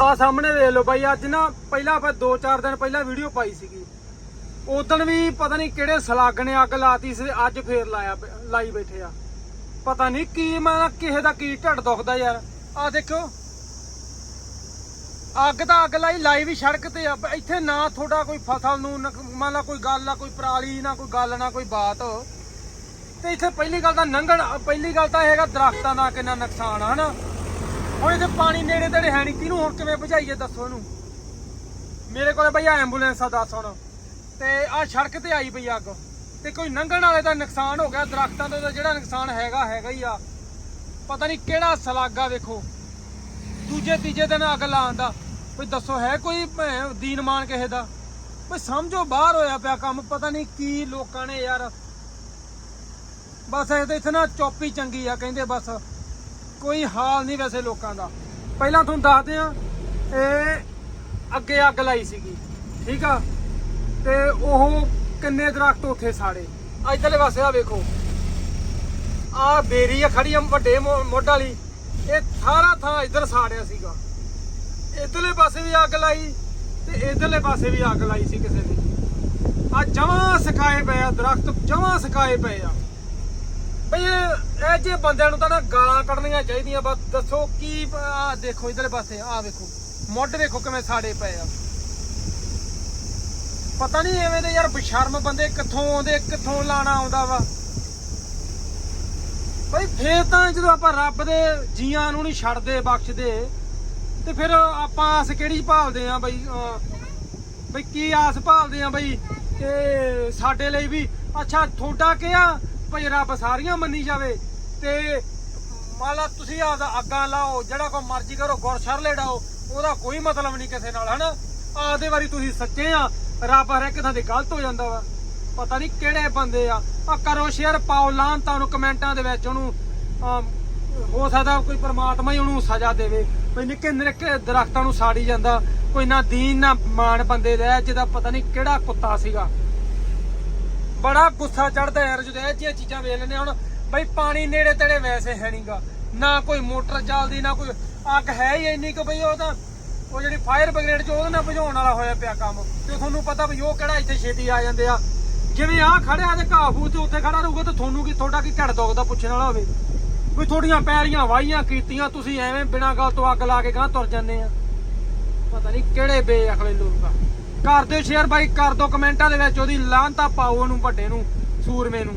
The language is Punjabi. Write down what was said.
ਆ ਸਾਹਮਣੇ ਦੇਖ ਲਓ ਬਾਈ, ਅੱਜ ਨਾ ਪਹਿਲਾਂ ਆਪਾਂ 2-4 ਦਿਨ ਪਹਿਲਾਂ ਵੀਡੀਓ ਪਾਈ ਸੀਗੀ। ਉਦੋਂ ਵੀ ਪਤਾ ਨਹੀਂ ਕਿਹੜੇ ਸਲਾਗ ਨੇ ਅੱਗ ਲਾਤੀ ਸੀ, ਅੱਜ ਫੇਰ ਲਾਇਆ ਲਾਈ ਬੈਠੇ ਆ। ਪਤਾ ਨਹੀਂ ਕੀ ਮੈਂ ਕਿਸੇ ਦਾ ਕੀ ਢੱਡ ਦੁਖਦਾ ਯਾਰ। ਆ ਦੇਖੋ ਅੱਗ ਤਾਂ ਅੱਗ ਲਾਈ ਲਾਈ ਵੀ ਸੜਕ ਤੇ ਆ ਇੱਥੇ ਨਾ ਥੋੜਾ ਕੋਈ ਫਸਲ ਨੂੰ ਨਕ- ਮੰਨ ਲਾ ਕੋਈ ਗੱਲ ਆ, ਕੋਈ ਪਰਾਲੀ, ਨਾ ਕੋਈ ਗੱਲ, ਨਾ ਕੋਈ ਬਾਤ। ਤੇ ਇੱਥੇ ਪਹਿਲੀ ਗੱਲ ਤਾਂ ਨੰਗਣ, ਪਹਿਲੀ ਗੱਲ ਤਾਂ ਇਹ ਹੈਗਾ ਦਰਖਤਾਂ ਦਾ ਕਿੰਨਾ ਨੁਕਸਾਨ ਆ, ਹਨਾ? ਹੁਣ ਇਹਦੇ ਪਾਣੀ ਨੇੜੇ ਤੇੜੇ ਹੈ ਨਹੀਂ ਕਿਹਨੂੰ ਹੁਣ ਕਿਵੇਂ ਬੁਝਾਈਏ ਦੱਸੋ ਇਹਨੂੰ? ਮੇਰੇ ਕੋਲੇ ਬਈ ਐਂਬੂਲੈਂਸ ਆ ਦੱਸ ਹੁਣ। ਤੇ ਆ ਸੜਕ ਤੇ ਆਈ ਪਈ ਅੱਗ। ਤੇ ਕੋਈ ਲੰਘਣ ਵਾਲੇ ਦਾ ਨੁਕਸਾਨ ਹੋ ਗਿਆ, ਦਰਖਤਾਂ ਦਾ ਜਿਹੜਾ ਨੁਕਸਾਨ ਹੈਗਾ ਹੈਗਾ ਹੀ ਆ। ਪਤਾ ਨਹੀਂ ਕਿਹੜਾ ਸਲਾਗਾ ਵੇਖੋ। ਦੂਜੇ, ਤੀਜੇ ਦਿਨ ਅੱਗ ਲਾਉਣ ਦਾ। ਕੋਈ ਦੱਸੋ, ਹੈ ਕੋਈ, ਭੈਣ, ਦੀਨ ਮਾਨ ਕਿਸੇ ਦਾ? ਕੋਈ ਸਮਝੋ, ਬਾਹਰ ਹੋਇਆ ਪਿਆ ਕੰਮ, ਪਤਾ ਨਹੀਂ ਕੀ ਲੋਕਾਂ ਨੇ ਯਾਰ। ਬਸ ਇਹ ਤੇ ਇੱਥੇ ਨਾ ਚੌਪੀ ਚੰਗੀ ਆ, ਕਹਿੰਦੇ ਬਸ। ਕੋਈ ਹਾਲ ਨਹੀਂ ਵੈਸੇ ਲੋਕਾਂ ਦਾ। ਪਹਿਲਾਂ ਤੁਹਾਨੂੰ ਦੱਸਦੇ ਆ ਇਹ ਅੱਗੇ ਅੱਗ ਲਾਈ ਸੀਗੀ, ਠੀਕ ਆ? ਤੇ ਉਹ ਕਿੰਨੇ ਦਰਖਤ ਉੱਥੇ ਸਾੜੇ? ਇਧਰਲੇ ਪਾਸੇ ਆ ਵੇਖੋ। ਆ ਬੇਰੀ ਆ ਖੜੀ ਆ ਵੱਡੇ ਮੋ- ਵਾਲੀ। ਇਹ ਸਾਰਾ ਥਾਂ ਇੱਧਰ ਸਾੜਿਆ ਸੀਗਾ। ਇਧਰਲੇ ਪਾਸੇ ਵੀ ਅੱਗ ਲਾਈ ਤੇ ਇਧਰਲੇ ਪਾਸੇ ਵੀ ਅੱਗ ਲਾਈ ਸੀ ਕਿਸੇ ਨੇ। ਆ ਜਮਾਂ ਸਕਾਏ ਪਏ ਆ ਦਰਖਤ, ਜਮਾਂ ਸਕਾਏ ਪਏ ਆ। ਇਹ ਜੇ ਬੰਦਿਆਂ ਨੂੰ ਤਾਂ ਨਾ ਗਾਲਾਂ ਕੱਢਣੀਆਂ ਚਾਹੀਦੀਆਂ, ਬਸ ਦੱਸੋ ਕੀ ਆ ਦੇਖੋ ਇਧਰਲੇ ਪਾਸੇ ਆ ਵੇਖੋ, ਮੁੱਢ ਵੇਖੋ ਕਿਵੇਂ ਸਾੜੇ ਪਏ ਆ। ਪਤਾ ਨਹੀਂ ਐਵੇਂ ਦੇ ਯਾਰ ਬਸ਼ਰਮ ਬੰਦੇ ਕਿੱਥੋਂ ਆਉਂਦੇ, ਕਿੱਥੋਂ ਲਾਣਾ ਆਉਂਦਾ ਵਾ। ਬਈ ਫੇਰ ਤਾਂ ਜਦੋਂ ਆਪਾਂ ਰੱਬ ਦੇ ਜੀਆਂ ਨੂੰ ਨਹੀਂ ਛੱਡਦੇ, ਬਖਸ਼ਦੇ, ਤੇ ਫਿਰ ਆਪਾਂ ਆਸ ਕਿਹੜੀ ਭਾਲਦੇ ਆ ਬਈ ਬਈ ਕੀ ਆਸ ਭਾਲਦੇ ਆ ਬਈ ਕਿ ਸਾਡੇ ਲਈ ਵੀ। ਅੱਛਾ, ਤੁਹਾਡਾ ਕਿਹਾ ਆ ਭਈ ਰੱਬ ਸਾਰੀਆਂ ਮੰਨੀ ਜਾਵੇ। ਤੇ ਮੰਨ ਲਾ ਤੁਸੀਂ ਆਪਦਾ ਅੱਗਾਂ ਲਾਓ, ਜਿਹੜਾ ਕੋ ਮਰਜ਼ੀ ਕਰੋ, ਗੁਰ ਸ਼ਰਲੇ ਡਾਓ ਉਹਦਾ ਕੋਈ ਮਤਲਬ ਨਹੀਂ ਕਿਸੇ ਨਾਲ, ਹਨਾ? ਆਪਦੇ ਵਾਰੀ ਤੁਸੀਂ ਸੱਚੇ ਆ, ਰੱਬ ਹਰ ਇੱਕ ਥਾਂ ਤੇ ਗਲਤ ਹੋ ਜਾਂਦਾ ਵਾ। ਪਤਾ ਨਹੀਂ ਕਿਹੜੇ ਬੰਦੇ ਆ। ਆ ਕਰੋ ਸ਼ੇਅਰ, ਪਾਓ ਲਾਂ ਤਾਂ ਉਹਨੂੰ ਕਮੈਂਟਾਂ ਦੇ ਵਿੱਚ ਉਹਨੂੰ ਹੋ ਸਕਦਾ ਕੋਈ ਪਰਮਾਤਮਾ ਹੀ ਉਹਨੂੰ ਸਜ਼ਾ ਦੇਵੇ। ਕੋਈ ਨਿੱਕੇ ਨਿੱਕੇ ਦਰਖਤਾਂ ਨੂੰ ਸਾੜੀ ਜਾਂਦਾ, ਕੋਈ ਨਾ ਦੀਨ, ਨਾ ਮਾਣ ਬੰਦੇ ਦਾ, ਜਿਹਦਾ ਪਤਾ ਨਹੀਂ ਕਿਹੜਾ ਕੁੱਤਾ ਸੀਗਾ। ਬੜਾ ਗੁੱਸਾ ਚੜਦਾ ਯਾਰ ਜਦੋਂ ਇਹ ਜਿਹੀਆਂ ਚੀਜ਼ਾਂ ਵੇਖ ਲੈਂਦੇ ਹਾਂ। ਹੁਣ। ਬਈ ਪਾਣੀ ਨੇੜੇ ਤੇੜੇ ਵੈਸੇ ਹੈ ਨਹੀਂਗਾ ਨਾ ਕੋਈ ਮੋਟਰ ਚੱਲਦੀ, ਨਾ ਕੋਈ ਅੱਗ ਹੈ ਹੀ ਇੰਨੀ ਕਿ ਬਈ ਉਹ ਤਾਂ ਉਹ ਜਿਹੜੀ ਫਾਇਰ ਬ੍ਰਿਗੇਡ ਚ ਉਹਦੇ ਨਾਲ ਬੁਝਾਉਣ ਵਾਲਾ ਹੋਇਆ ਪਿਆ ਕੰਮ। ਤੇ ਤੁਹਾਨੂੰ ਪਤਾ ਵੀ ਉਹ ਕਿਹੜਾ ਇੱਥੇ ਛੇਤੀ ਆ ਜਾਂਦੇ ਆ। ਜਿਵੇਂ ਆ ਖੜਿਆ ਤੇ ਘਾਹੂ ਤੇ ਉੱਥੇ ਖੜਾ ਰਹੂਗਾ ਤੇ ਤੁਹਾਨੂੰ ਕੀ ਤੁਹਾਡਾ ਕੀ ਢੜ ਦੁਖਦਾ ਪੁੱਛਣ ਵਾਲਾ ਹੋਵੇ। ਵੀ ਤੁਹਾਡੀਆਂ ਪੈਰੀਆਂ ਵਾਹੀਆਂ ਕੀਤੀਆਂ, ਤੁਸੀਂ ਐਵੇਂ ਬਿਨਾਂ ਗੱਲ ਤੋਂ ਅੱਗ ਲਾ ਕੇ ਗਾਂ ਤੁਰ ਜਾਂਦੇ ਆ। ਪਤਾ ਨਹੀਂ ਕਿਹੜੇ ਬੇਅਕਲੇ ਲੋਕ ਆ। ਕਰ ਦਿਓ ਸ਼ੇਅਰ ਬਾਈ ਕਰ ਦਿਓ ਕਮੈਂਟਾਂ ਦੇ ਵਿੱਚ, ਉਹਦੀ ਲਾਂਤਾ ਪਾਓ ਉਹਨੂੰ ਵੱਡੇ ਨੂੰ, ਸੂਰਮੇ ਨੂੰ।